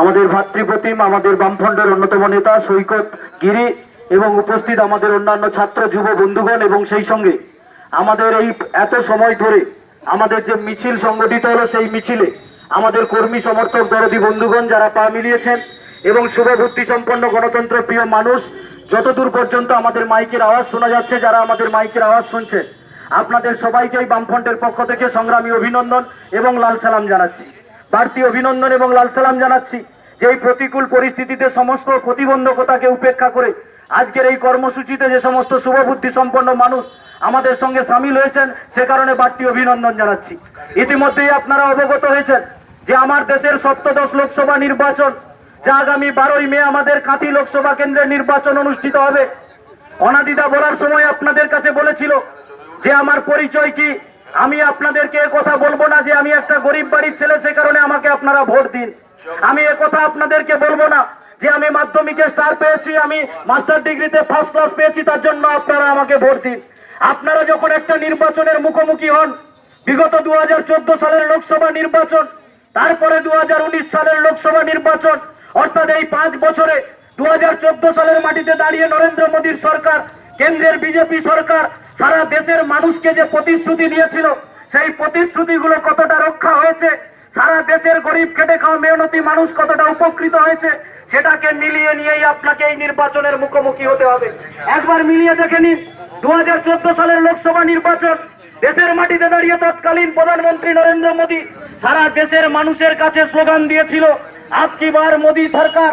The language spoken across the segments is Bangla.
আমাদের ভাতৃপ্রতিম, আমাদের বামফ্রন্টের অন্যতম নেতা সৈকত গিরি এবং উপস্থিত আমাদের অন্যান্য ছাত্র, যুব বন্ধুগণ এবং সেই সঙ্গে আমাদের এই এত সময় ধরে আমাদের যে মিছিল সংগঠিত হলো সেই মিছিলে আমাদের কর্মী সমর্থক, দরদি বন্ধুগণ যারা পা মিলিয়েছেন এবং শুভবুদ্ধি সম্পন্ন গণতন্ত্র প্রিয় মানুষ, যতদূর পর্যন্ত আমাদের মাইকের আওয়াজ শোনা যাচ্ছে, যারা আমাদের মাইকের আওয়াজ শুনছেন আপনাদের সবাইকেই বামফ্রন্টের পক্ষ থেকে সংগ্রামী অভিনন্দন এবং লাল সালাম জানাচ্ছি। বাড়তি অভিনন্দন এবং লাল সালাম জানাচ্ছি যে এই প্রতিকূল পরিস্থিতিতে সমস্ত প্রতিবন্ধকতাকে উপেক্ষা করে আজকের এই কর্মসূচিতে যে সমস্ত শুভবুদ্ধি সম্পন্ন মানুষ আমাদের সঙ্গে সামিল হয়েছেন, সে কারণে বাড়তি অভিনন্দন জানাচ্ছি। ইতিমধ্যেই আপনারা অবগত হয়েছেন যে আমার দেশের সপ্তদশ লোকসভা নির্বাচন, যা আগামী বারোই মে আমাদের কাঁথি লোকসভা কেন্দ্রের নির্বাচন অনুষ্ঠিত হবে। অনাদিদা বলার সময় আপনাদের কাছে বলেছিল যে আমার পরিচয় কি? আমি আপনাদেরকে কথা বলব না যে আমি একটা গরিব বাড়ির ছেলে, সে কারণে আমাকে আপনারা ভোট দিন। আমি কথা আপনাদেরকে বলব না যে আমি মাধ্যমিকে স্টার পেয়েছি, আমি মাস্টার ডিগ্রিতে ফার্স্ট ক্লাস পেয়েছি, তার জন্য আপনারা আমাকে ভোট দিন। আপনারা যখন একটা নির্বাচনের মুখোমুখি হন, বিগত দু হাজার চোদ্দ সালের লোকসভা নির্বাচন, তারপরে দু হাজার উনিশ সালের লোকসভা নির্বাচন, অর্থাৎ এই পাঁচ বছরে দু হাজার চোদ্দ সালের মাটিতে দাঁড়িয়ে নরেন্দ্র মোদীর সরকার, কেন্দ্রের বিজেপি সরকার সারা দেশের মানুষকে যে প্রতিশ্রুতি দিয়েছিল, সেই প্রতিশ্রুতিগুলো কতটা রক্ষা হয়েছে, সারা দেশের গরিব খেটে খাওয়া মেহনতি মানুষ কতটা উপকৃত হয়েছে, সেটাকে মিলিয়ে নিয়েই আপনাকে এই নির্বাচনের মুখোমুখি হতে হবে। একবার মিলিয়ে দেখে নিন দু সালের লোকসভা নির্বাচন, দেশের মাটিতে দাঁড়িয়ে তৎকালীন প্রধানমন্ত্রী নরেন্দ্র মোদী সারা দেশের মানুষের কাছে স্লোগান দিয়েছিল আপকি বার মোদী সরকার?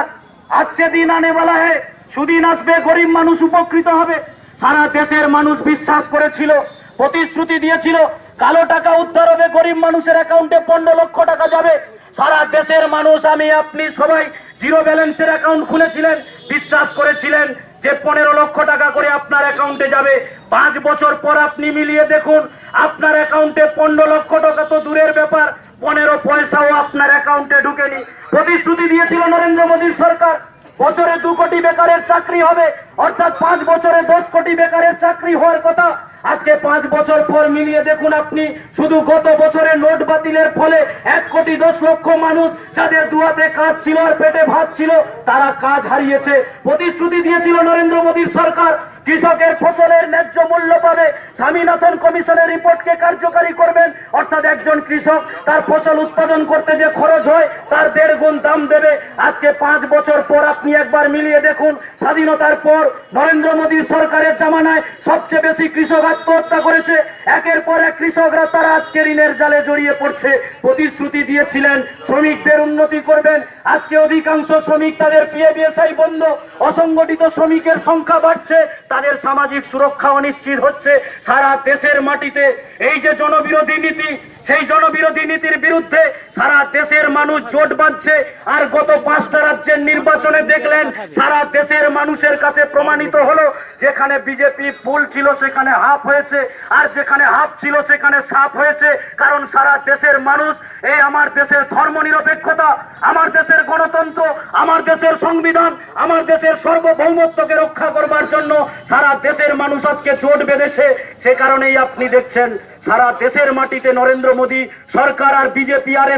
আজকে দিন আনে বলা হে সুদিন আসবে, গরিব মানুষ উপকৃত হবে। সারা দেশের মানুষ বিশ্বাস করেছিল, প্রতিশ্রুতি দিয়েছিল, কালো টাকা উদ্ধার হবে, গরিব মানুষের অ্যাকাউন্টে পনেরো লক্ষ টাকা যাবে। সারা দেশের মানুষ, আমি, আপনি সবাই জিরো ব্যালেন্সের অ্যাকাউন্ট খুলেছিলেন, বিশ্বাস করেছিলেন যে পনেরো লক্ষ টাকা করে আপনার অ্যাকাউন্টে যাবে। পাঁচ বছর পর আপনি মিলিয়ে দেখুন, আপনার অ্যাকাউন্টে পনেরো লক্ষ টাকা তো দূরের ব্যাপার, পনেরো পয়সাও আপনার অ্যাকাউন্টে ঢুকেনি। প্রতিশ্রুতি দিয়েছিল নরেন্দ্র মোদীর সরকার বছরে দু কোটি বেকারের চাকরি হবে। অর্থাৎ পাঁচ বছরে দশ কোটি বেকারের চাকরি হওয়ার কথা। আজকে পাঁচ বছর পর মিলিয়ে দেখুন আপনি, শুধু গত বছরে নোট বাতিলের ফলে এক কোটি দশ লক্ষ মানুষ যাদের দুয়াতে কাজ ছিল আর পেটে ভাত ছিল, তারা কাজ হারিয়েছে। প্রতিশ্রুতি দিয়েছিল নরেন্দ্র মোদীর সরকার কৃষকের ফসলের ন্যায্য মূল্য পাবে। স্বামীনাথন কমিশনের রিপোর্টকে কার্যকারী করবেন। অর্থাৎ একজন কৃষক তার ফসল উৎপাদন করতে যে খরচ হয়, তার দেড় গুণ দাম দেবে। আজকে পাঁচ বছর পর আপনি একবার মিলিয়ে দেখুন, স্বাধীনতার পর নরেন্দ্র মোদীর সরকারের জামানায় সবচেয়ে বেশি কৃষক আত্মহত্যা করেছে। একের পর এক কৃষকরা তারা আজকে ঋণের জালে জড়িয়ে পড়ছে। প্রতিশ্রুতি দিয়েছিলেন, শ্রমিকদের উন্নতি করবেন। আজকে অধিকাংশ শ্রমিক তাদের পিএবিএসআই বন্ধ, অসংগঠিত শ্রমিকের সংখ্যা বাড়ছে, তাদের সামাজিক সুরক্ষা অনিশ্চিত হচ্ছে, সারা দেশের মাটিতে এই যে জনবিরোধী নীতি সেই জনবিরোধী নীতির বিরুদ্ধে সারা দেশের মানুষ জোট বাঁধছে। আর গত পাঁচটা রাজ্যের নির্বাচনে দেখলেন, সারা দেশের মানুষের কাছে প্রমাণিত হলো, যেখানে বিজেপি ফুল ছিল সেখানে হাফ হয়েছে, আর যেখানে হাফ ছিল সেখানে সাপ হয়েছে। কারণ সারা দেশের মানুষ, এই আমার দেশের ধর্মনিরপেক্ষতা, আমার দেশের গণতন্ত্র, আমার দেশের সংবিধান, আমার দেশের সার্বভৌমত্বকে রক্ষা করবার জন্য সারা দেশের মানুষ আজকে জোট বেঁধেছে। সে কারণেই আপনি দেখছেন সারা দেশের মাটিতে নরেন্দ্র মোদী সরকার আর বিজেপি আর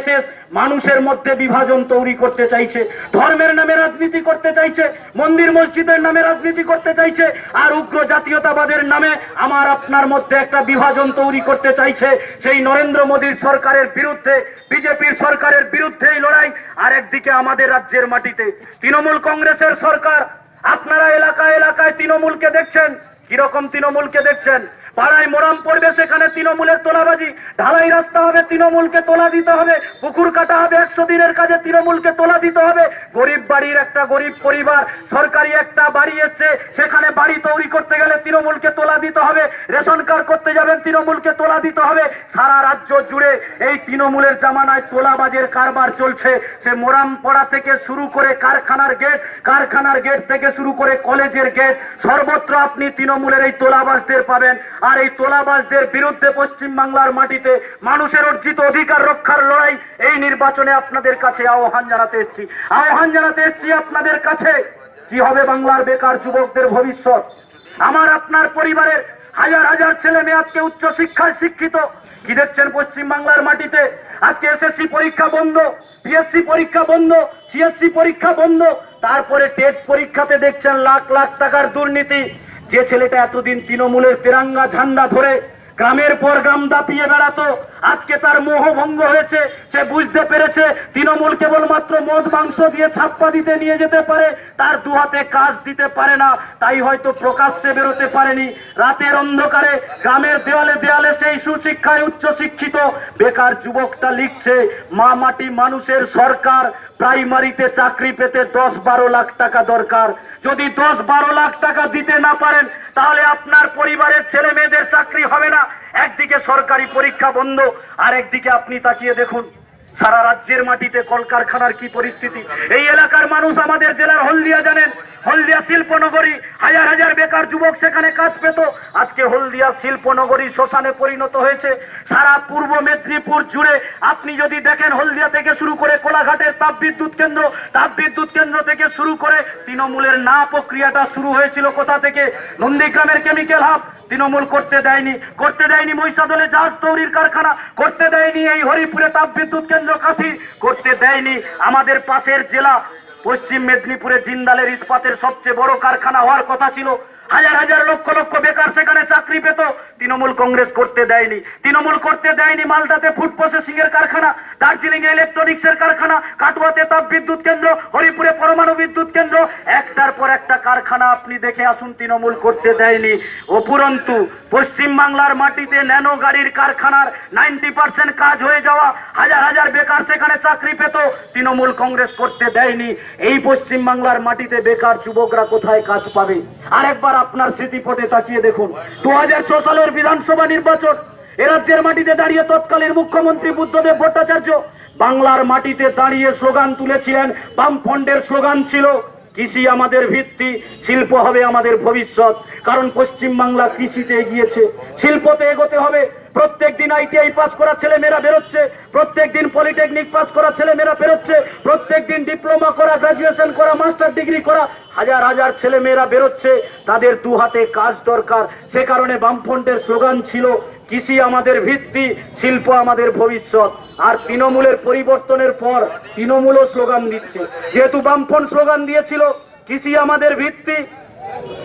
মানুষের মধ্যে বিভাজন তৈরি করতে চাইছে। ধর্মের নামে রাজনীতি করতে চাইছে, মন্দির মসজিদের নামে রাজনীতি করতে চাইছে, আর উগ্র জাতীয়তাবাদের নামে আমার আপনার মধ্যে একটা বিভাজন তৈরি করতে চাইছে। সেই নরেন্দ্র মোদীর সরকারের বিরুদ্ধে, বিজেপির সরকারের বিরুদ্ধে এই লড়াই, আর একদিকে আমাদের রাজ্যের মাটিতে। তৃণমূল কংগ্রেসের সরকার, আপনারা এলাকায় এলাকায় তৃণমূলকে দেখছেন? কীরকম তৃণমূলকে দেখছেন? পাড়ায় মোরাম পড়বে সেখানে তৃণমূলের তোলাবাজি। ঢালাই রাস্তা হবে, তৃণমূলকে তোলা দিতে হবে। পুকুর কাটা হবে, একশো দিনের কাজে তৃণমূলকে তোলা দিতে হবে। গরিব বাড়ির একটা গরিব পরিবার, সরকারি একটা বাড়ি এসছে, সেখানে বাড়ি তৈরি করতে গেলে তৃণমূলকে তোলা দিতে হবে। রেশন কার্ড করতে যাবেন, তৃণমূলকে তোলা দিতে হবে। সারা রাজ্য জুড়ে এই তৃণমূলের জামানায় তোলাবাজের কারবার চলছে। সে মোরাম পড়া থেকে শুরু করে কারখানার গেট কারখানার গেট থেকে শুরু করে কলেজের গেট, সর্বত্র আপনি তৃণমূলের এই তোলাবাজদের পাবেন। আর এই তোলাবাজদের বিরুদ্ধে পশ্চিম বাংলার মাটিতে মানুষের অর্জিত অধিকার রক্ষার লড়াই এই নির্বাচনে আপনাদের কাছে আহ্বান জানাতে এসেছি। আহ্বান জানাতে এসেছি আপনাদের কাছে কি হবে বাংলার বেকার যুবকদের ভবিষ্যৎ। আমার, আপনার পরিবারের হাজার হাজার ছেলে মেয়ে আজকে উচ্চ শিক্ষায় শিক্ষিত। কি দেখছেন পশ্চিম বাংলার মাটিতে? আজকে এসএসসি পরীক্ষা বন্ধ পিএসসি পরীক্ষা বন্ধ সিএসসি পরীক্ষা বন্ধ। তারপরে টেট পরীক্ষাতে দেখছেন লাখ লাখ টাকার দুর্নীতি। যে ছেলেটা এতদিন তৃণমূলের তেরাঙ্গা ঝান্ডা ধরে গ্রামের পর গ্রাম দাপিয়ে বেড়াতো, আজকে তার মোহভঙ্গ হয়েছে, সে বুঝতে পেরেছে তৃণমূল কেবলমাত্র মদ, মাংস দিয়ে ছাপ্পা দিতে নিয়ে যেতে পারে, তার দু হাতে কাজ দিতে পারে না, তাই হয়তো প্রকাশ্যে বেরোতে পারেনি। রাতের অন্ধকারে গ্রামের দেওয়ালে দেওয়ালে সেই সুশিক্ষায় উচ্চশিক্ষিত বেকার যুবকটা লিখছে, মা মাটি মানুষের সরকার, প্রাইমারিতে চাকরি পেতে দশ বারো লাখ টাকা দরকার। যদি দশ বারো লাখ টাকা দিতে না পারেন, তাহলে আপনার পরিবারের ছেলে মেয়েদের চাকরি হবে না। একদিকে সরকারি পরীক্ষা বন্ধ আর একদিকে আপনি তাকিয়ে দেখুন। সারা রাজ্যের মাটিতে কলকারখানার কি পরিস্থিতি? এই এলাকার মানুষ আমাদের জেলার হলদিয়া জানেন। হলদিয়া শিল্পনগরী, হাজার হাজার বেকার যুবক সেখানে কাজ পেত। আজকে হলদিয়া শিল্পনগরী শ্মশানে পরিণত হয়েছে। সারা পূর্ব মেদিনীপুর জুড়ে আপনি যদি দেখেন হলদিয়া থেকে শুরু করে কোলাঘাটের তাপ বিদ্যুৎ কেন্দ্র তাপ বিদ্যুৎ কেন্দ্র থেকে শুরু করে তৃণমূলের না প্রক্রিয়াটা শুরু হয়েছিল কোথা থেকে? নন্দীগ্রামের কেমিক্যাল হাব। তৃণমূল করতে দেয়নি। করতে দেয়নি মহিষাদলে জাহাজ তৈরির কারখানা। করতে দেয়নি এই হরিপুরে তাপ বিদ্যুৎ কেন্দ্র। কাথি করতে দেয়নি আমাদের পাশের জেলা, পশ্চিম মেদিনীপুরে জিন্দালের ইস্পাতের সবচেয়ে বড় কারখানা হওয়ার কথা ছিল। হাজার হাজার লক্ষ লক্ষ বেকার সেখানে চাকরি পেত। তৃণমূল কংগ্রেস করতে দেয়নি। তৃণমূল করতে দেয়নি মালদাতে ফুড প্রসেসিং এর কারখানা দার্জিলিং এ ইলেকট্রনিক্স এর কারখানা, কাটুয়াতে তাপ বিদ্যুৎ কেন্দ্র, হরিপুরে পরমাণু বিদ্যুৎ কেন্দ্র। একটার পর একটা কারখানা আপনি দেখে আসুন, তৃণমূল করতে দেয়নি। উপরন্তু, পশ্চিম বাংলার মাটিতে ন্যানো গাড়ির কারখানার নাইনটি পার্সেন্ট কাজ হয়ে যাওয়া, হাজার হাজার বেকার সেখানে চাকরি পেত, তৃণমূল কংগ্রেস করতে দেয়নি। এই পশ্চিম বাংলার মাটিতে বেকার যুবকরা কোথায় কাজ পাবে? আরেকবার আপনার স্মৃতিপটে তাকিয়ে দেখুন। দু সালের বিধানসভা নির্বাচন, এ রাজ্যের মাটিতে দাঁড়িয়ে তৎকালীন মুখ্যমন্ত্রী বুদ্ধদেব ভট্টাচার্য বাংলার মাটিতে দাঁড়িয়ে স্লোগান তুলেছিলেন, বামফ্রন্টের স্লোগান ছিল, কৃষি আমাদের ভিত্তি, শিল্প হবে আমাদের ভবিষ্যৎ। কারণ পশ্চিম বাংলা কৃষিতে এগিয়েছে, শিল্পতে এগোতে হবে প্রত্যেক দিন আইটিআই পাস করা ছেলে মেয়েরা বেরোচ্ছে প্রত্যেক দিন পলিটেকনিক পাস করা ছেলে মেয়েরা বেরোচ্ছে প্রত্যেক দিন ডিপ্লোমা করা, গ্রাজুয়েশন করা, মাস্টার ডিগ্রি করা, হাজার হাজার ছেলে মেয়েরা বেরোচ্ছে, তাদের দু হাতে কাজ দরকার। সে কারণে বামফ্রন্টের স্লোগান ছিল, কৃষি আমাদের ভিত্তি, শিল্প আমাদের ভবিষ্যৎ। আর তৃণমূলের পরিবর্তনের পর তৃণমূলও স্লোগান দিচ্ছে। যেহেতু বামফ্রন্ট স্লোগান দিয়েছিল, কৃষি আমাদের ভিত্তি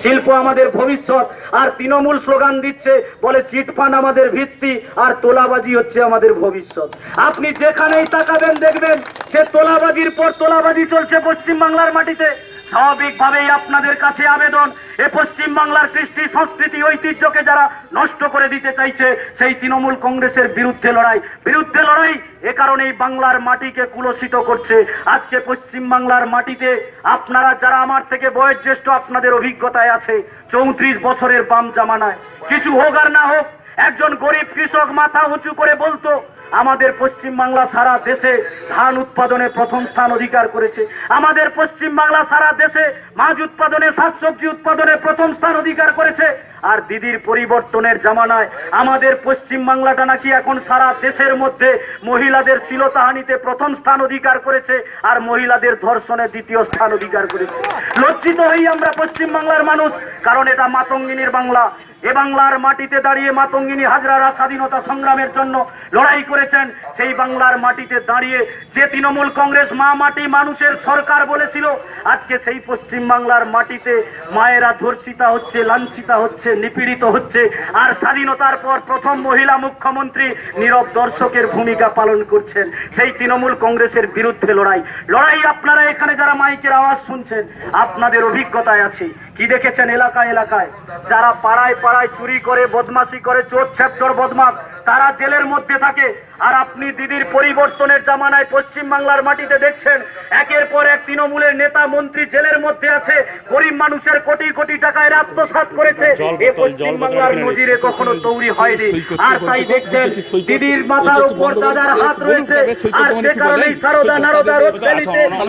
শিল্প আমাদের ভবিষ্যৎ, আর তৃণমূল স্লোগান দিচ্ছে, বলে চিটফান্ড আমাদের ভিত্তি, আর তোলাবাজি হচ্ছে আমাদের ভবিষ্যৎ। আপনি যেখানেই তাকাবেন, দেখবেন, সে তোলাবাজির পর তোলাবাজি চলছে পশ্চিম বাংলার মাটিতে। স্বাভাবিকভাবেই আপনাদের কাছে আবেদন। এ পশ্চিম বাংলার কৃষ্টি সংস্কৃতি ঐতিহ্যকে যারা নষ্ট করে দিতে চাইছে, সেই তৃণমূল কংগ্রেসের বিরুদ্ধে লড়াই। বিরুদ্ধে লড়াই এ কারণেই বাংলার মাটিকে কুলসিত করছে। আজকে পশ্চিম বাংলার মাটিতে আপনারা যারা আমার থেকে বয়োজ্যেষ্ঠ আপনাদের অভিজ্ঞতায় আছে, চৌত্রিশ বছরের বাম জামানায়। কিছু হোক আর না হোক, একজন গরিব কৃষক মাথা উঁচু করে বলতো আমাদের পশ্চিম বাংলা সারা দেশে ধান উৎপাদনে প্রথম স্থান অধিকার করেছে। আমাদের পশ্চিম বাংলা সারা দেশে মাছ উৎপাদনে, শাকসবজি উৎপাদনে প্রথম স্থান অধিকার করেছে। আর দিদির পরিবর্তনের জামানায় আমাদের পশ্চিম বাংলাটা নাকি এখন সারা দেশের মধ্যে মহিলাদের শিলতাহানিতে প্রথম স্থান অধিকার করেছে আর মহিলাদের ধর্ষণে দ্বিতীয় স্থান অধিকার করেছে। লজ্জিত হই আমরা পশ্চিম বাংলার মানুষ, কারণ এটা মাতঙ্গিনীর বাংলা। এ বাংলার মাটিতে দাঁড়িয়ে মাতঙ্গিনী হাজরারা স্বাধীনতা সংগ্রামের জন্য লড়াই করেছেন, সেই বাংলার মাটিতে দাঁড়িয়ে যে তৃণমূল কংগ্রেস মা মাটি মানুষের সরকার বলেছিল, আজকে সেই পশ্চিম বাংলার মাটিতে মায়েরা ধর্ষিতা হচ্ছে, লাঞ্ছিতা হচ্ছে নিপীড়িত হচ্ছে। আর স্বাধীনতার পর প্রথম মহিলা মুখ্যমন্ত্রী নীরব দর্শকের ভূমিকা পালন করছেন। সেই তৃণমূল কংগ্রেসের বিরুদ্ধে লড়াই। লড়াই আপনারা এখানে যারা মাইকের আওয়াজ শুনছেন, আপনাদের অভিজ্ঞতায় আছে। কি দেখেছেন এলাকায় এলাকায়? যারা পাড়ায় পাড়ায় চুরি করে বদমাশি করে চোর ছ্যাপচর বদমাস তারা জেলের মধ্যে থাকে। আর আপনি দিদির পরিবর্তনের জামানায় পশ্চিম বাংলার মাটিতে দেখছেন একের পর এক তৃণমূলের নেতা মন্ত্রী জেলের মধ্যে আছে গরিব মানুষের কোটি কোটি টাকা এরা আত্মসাৎ করেছে। এ পশ্চিম বাংলার নজিরে কখনো তৈরি হয়নি। আর তাই দেখছেন দিদির মাথার উপর দাদার হাত রয়েছে। আর সে কারণেই সারদা নারদা রোড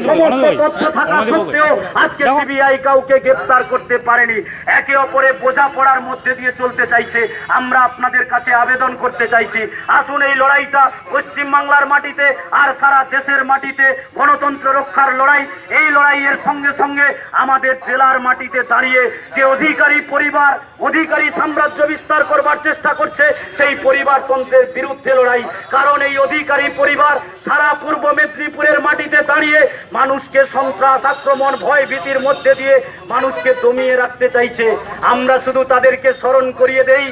সমস্ত তথ্য থাকা সত্ত্বেও আজকে সিবিআই কাউকে গ্রেপ্তার করতে পারেনি। একে অপরে বোঝা পড়ার মধ্যে দিয়ে চলতে চাইছে। আমরা আপনাদের কাছে আবেদন করতে চাইছি। আসুন এই লড়াইটা পশ্চিম বাংলার মাটিতে আর সারা দেশের মাটিতে গণতন্ত্র রক্ষার লড়াই। এই লড়াইয়ের সঙ্গে সঙ্গে আমাদের জেলার মাটিতে দাঁড়িয়ে যে অধিকারী পরিবার, অধিকারী সাম্রাজ্য বিস্তার করবার চেষ্টা করছে, সেই পরিবারতন্ত্রের বিরুদ্ধে লড়াই। কারণ এই অধিকারী পরিবার সারা পূর্ব মেদিনীপুরের মাটিতে দাঁড়িয়ে মানুষকে সন্ত্রাস আক্রমণ ভয় ভীতির মধ্যে দিয়ে মানুষকে দমিয়ে রাখতে চাইছে। আমরা শুধু তাদেরকে স্মরণ করিয়ে দেই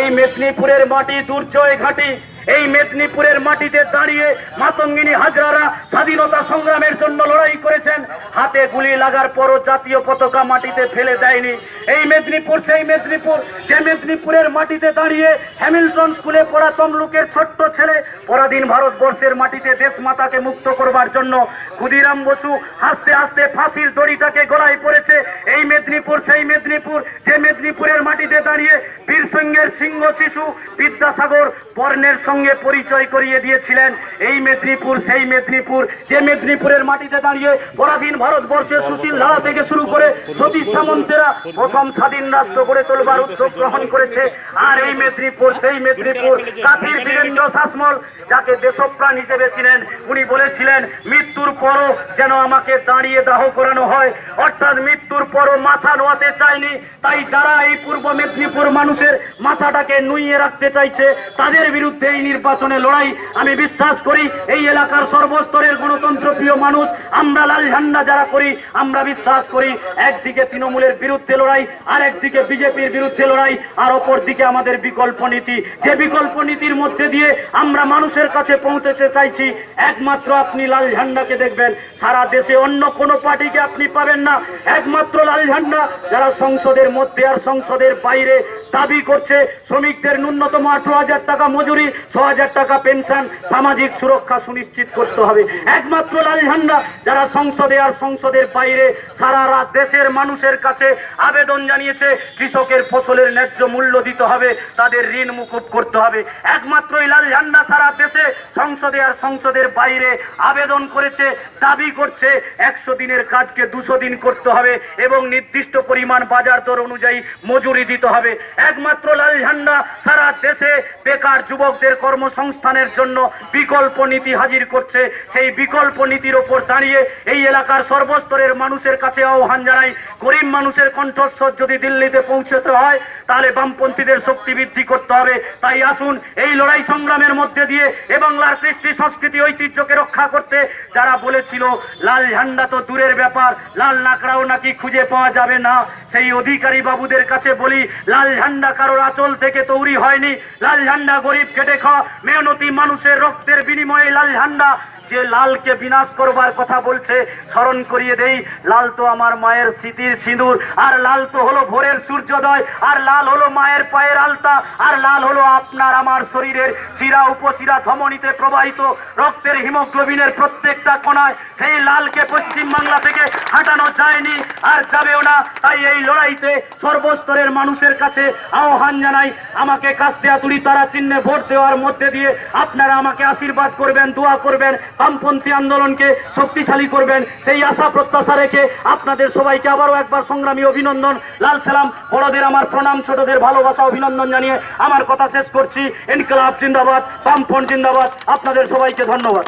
এই মেদিনীপুরের মাটি দুর্জয় ঘাঁটি। এই মেদিনীপুরের মাটিতে দাঁড়িয়ে মাতঙ্গিনী হাজরারা স্বাধীনতা সংগ্রামের জন্য লড়াই করেছেন। হাতে গুলি লাগার পরও জাতীয় পতাকা মাটিতে ফেলে দেয়নি। এই মেদিনীপুর, সেই মেদিনীপুর, যে মেদিনীপুরের মাটিতে দাঁড়িয়ে হ্যামিল্টন স্কুলে পড়া তমলুকের ছোট্ট ছেলে পরাধীন ভারতবর্ষের মাটিতে দেশ মাতাকে মুক্ত করবার জন্য ক্ষুদিরাম বসু হাসতে হাসতে ফাঁসির দড়িটাকে গলায় পড়েছে। এই মেদিনীপুর, সেই মেদিনীপুর, যে মেদিনীপুরের মাটিতে দাঁড়িয়ে বীর সিংহের সিংহ শিশু বিদ্যাসাগর বর্ণের সঙ্গে পরিচয় করিয়ে দিয়েছিলেন। এই মেদিনীপুর, সেই মেদিনীপুর, যে মেদিনীপুরের মাটিতে দাঁড়িয়ে পরাধীন ভারতবর্ষের সুশীল ধারা থেকে শুরু করে সতীশ সামন্তেরা প্রথম স্বাধীন রাষ্ট্র গড়ে তোলবার উদ্যোগ গ্রহণ করেছে। আর এই মেদিনীপুর, সেই মেদিনীপুর কাতির বীরেন্দ্র শাসমল, যাকে দেশপ্রাণ হিসেবে ছিলেন উনি বলেছিলেন, মৃত্যুর পরও যেন আমাকে দাঁড়িয়ে দাহ করানো হয়। অর্থাৎ মৃত্যুর পরও মাথা নোয়াতে চায়নি। তাই যারা এই পূর্ব মেদিনীপুর মানুষের মাথাটাকে নুইয়ে রাখতে চাইছে, তাদের বিরুদ্ধে নির্বাচনে লড়াই, আমি বিশ্বাস করি এই এলাকার সর্বস্তরের গণতন্ত্র প্রিয় মানুষ, আমরা লাল ঝান্ডা যারা করি, আমরা বিশ্বাস করি একদিকে তৃণমূলের বিরুদ্ধে লড়াই আর একদিকে বিজেপির বিরুদ্ধে লড়াই, আর অপর দিকে আমাদের বিকল্প নীতি। যে বিকল্প নীতির মধ্যে দিয়ে আমরা মানুষের কাছে পৌঁছতে চাইছি, একমাত্র আপনি লাল ঝান্ডাকে দেখবেন। সারা দেশে অন্য কোনো পার্টিকে আপনি পাবেন না। একমাত্র লাল ঝান্ডা যারা সংসদের মধ্যে আর সংসদের বাইরে দাবি করছে শ্রমিকদের ন্যূনতম আঠারো হাজার টাকা মজুরি, ছ হাজার টাকা পেনশন। সামাজিক সুরক্ষা সুনিশ্চিত করতে হবে। একমাত্র লাল ঝান্ডা যারা সংসদে আর সংসদের বাইরে সারা রাত দেশের মানুষের কাছে আবেদন জানিয়েছে, কৃষকের ফসলের ন্যায্য মূল্য দিতে হবে, তাদের ঋণ মুকুব করতে হবে। একমাত্রই লাল ঝান্ডা সারা দেশে সংসদে আর সংসদের বাইরে আবেদন করেছে, দাবি করছে একশো দিনের কাজকে দুশো দিন করতে হবে এবং নির্দিষ্ট পরিমাণ বাজার দর অনুযায়ী মজুরি দিতে হবে। একমাত্র লাল ঝান্ডা সারা দেশে বেকার যুবকদের কর্মসংস্থানের জন্য বিকল্প নীতি হাজির করছে। সেই বিকল্প নীতির ওপর দাঁড়িয়ে এই এলাকার সর্বস্তরের মানুষের কাছে আহ্বান জানাই, গরিব মানুষের কণ্ঠস্বর যদি দিল্লিতে পৌঁছতে হয়, তাহলে বামপন্থীদের শক্তি বৃদ্ধি করতে হবে। তাই আসুন, এই লড়াই সংগ্রামের মধ্যে দিয়ে এ বাংলার কৃষ্টি সংস্কৃতি ঐতিহ্যকে রক্ষা করতে। যারা বলেছিল, লাল ঝান্ডা তো দূরের ব্যাপার, লাল নাকড়াও নাকি খুঁজে পাওয়া যাবে না সেই অধিকারী বাবুদের কাছে বলি, লাল ঝান্ডা কারোর আচল থেকে তৈরি হয়নি। লাল ঝান্ডা গরিব খেটে খাওয়া। মেহনতি মানুষের রক্তের বিনিময়ে লাল ঝান্ডা যে লালকে বিনাশ করবার কথা বলছে, স্মরণ করিয়ে দেই, লাল তো আমার মায়ের স্মৃতির সিঁদুর, আর লাল তো হলো ভোরের সূর্যোদয়, আর লাল হলো মায়ের পায়ের আলতা, আর লাল হলো আপনার আমার শরীরের শিরা উপশিরা ধমনীতে প্রবাহিত, রক্তের হিমোগ্লোবিনের প্রত্যেকটা কোনায় সেই লালকে পশ্চিম বাংলা থেকে হাঁটানো যায়নি, আর যাবেও না, তাই এই লড়াইতে সর্বস্তরের মানুষের কাছে আহ্বান জানাই, আমাকে কাস্তিয়া তুলি তারা চিহ্নে ভোট দেওয়ার মধ্যে দিয়ে আপনারা আমাকে আশীর্বাদ করবেন, দোয়া করবেন বামপন্থী আন্দোলনকে শক্তিশালী করবেন সেই আশা প্রত্যাশা রেখে আপনাদের সবাইকে আবারও একবার সংগ্রামী অভিনন্দন। লাল সালাম বড়দের আমার প্রণাম ছোটদের ভালোবাসা অভিনন্দন জানিয়ে আমার কথা শেষ করছি। ইনকলাব জিন্দাবাদ বামপন জিন্দাবাদ আপনাদের সবাইকে ধন্যবাদ।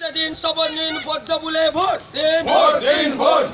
সেদিন নিন বদ্ধ বলে ভোট দিন। ভোট দিন ভোট